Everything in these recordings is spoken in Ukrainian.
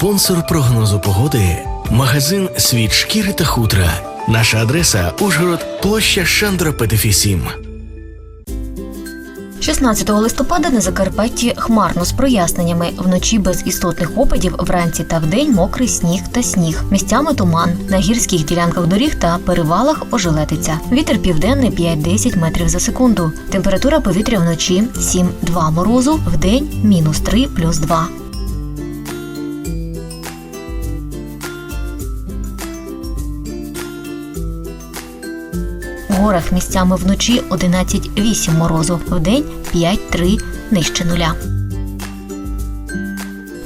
спонсор прогнозу погоди, магазин Світ шкіри та хутра. Наша адреса Ужгород, площа Шандра Петефі 7. 16 листопада на Закарпатті хмарно з проясненнями. Вночі без істотних опадів, вранці та вдень мокрий сніг та сніг. Місцями туман. На гірських ділянках доріг та перевалах ожеледиться. Вітер південний 5-10 метрів за секунду. Температура повітря вночі 7-2 морозу, вдень мінус 3 плюс 2. Горах місцями вночі 11-8 морозу, вдень 5-3 нижче нуля.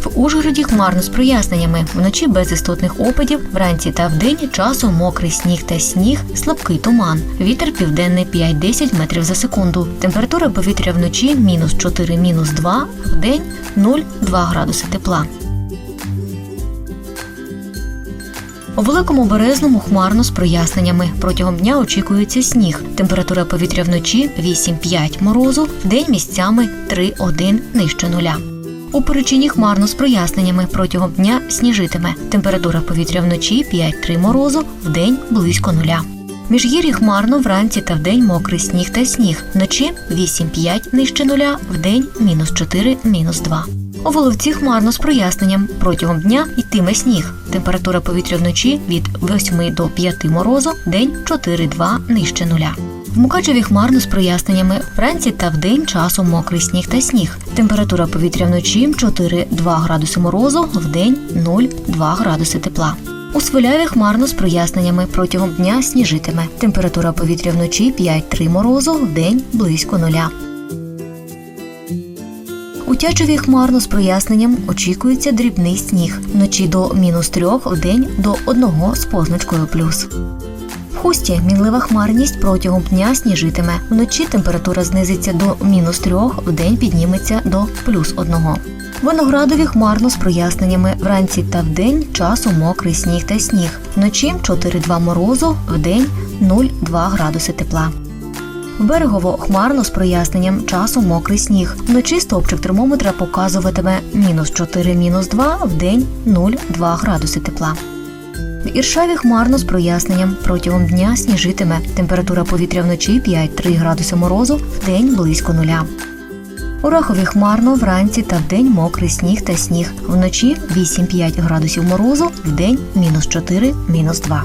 В Ужгороді хмарно з проясненнями. Вночі без істотних опадів, вранці та вдень часом мокрий сніг та сніг, слабкий туман. Вітер південний 5-10 метрів за секунду. Температура повітря вночі мінус 4, мінус 2, вдень 0-2 градуси тепла. У великому березному хмарно з проясненнями. Протягом дня очікується сніг. Температура повітря вночі 8-5 морозу, вдень місцями 3-1 нижче нуля. У перечині хмарно з проясненнями. Протягом дня сніжитиме. Температура повітря вночі 5-3 морозу, вдень близько нуля. Міжгір'ї хмарно вранці та вдень мокрий сніг та сніг. Вночі 8-5 нижче нуля, вдень мінус 4, мінус 2. У Воловці хмарно з проясненням. Протягом дня йтиме сніг. Температура повітря вночі від 8 до 5 морозу, день 4-2 нижче нуля. В Мукачеві хмарно з проясненнями. Вранці та вдень часом мокрий сніг та сніг. Температура повітря вночі 4-2 градуси морозу, вдень 0-2 градуси тепла. У Свиляві хмарно з проясненнями. Протягом дня сніжитиме. Температура повітря вночі 5-3 морозу, вдень близько нуля. У хмарно з проясненням очікується дрібний сніг. Вночі до мінус трьох, вдень до одного з позначкою плюс. В хусті мінлива хмарність протягом дня сніжитиме. Вночі температура знизиться до мінус трьох, вдень підніметься до плюс одного. Виноградові хмарно з проясненнями. Вранці та вдень часом мокрий сніг та сніг. Вночі 4-2 морозу, вдень 0,2 градуси тепла. В берегово хмарно з проясненням часом мокрий сніг. Вночі стовпчик термометра показуватиме мінус 4, мінус 2, вдень 0,2 градуси тепла. В Іршаві хмарно з проясненням. Протягом дня сніжитиме. Температура повітря вночі 5-3 градуси морозу, вдень близько нуля. У Рахові хмарно вранці та вдень мокрий сніг та сніг. Вночі 8-5 градусів морозу, вдень мінус 4, мінус 2.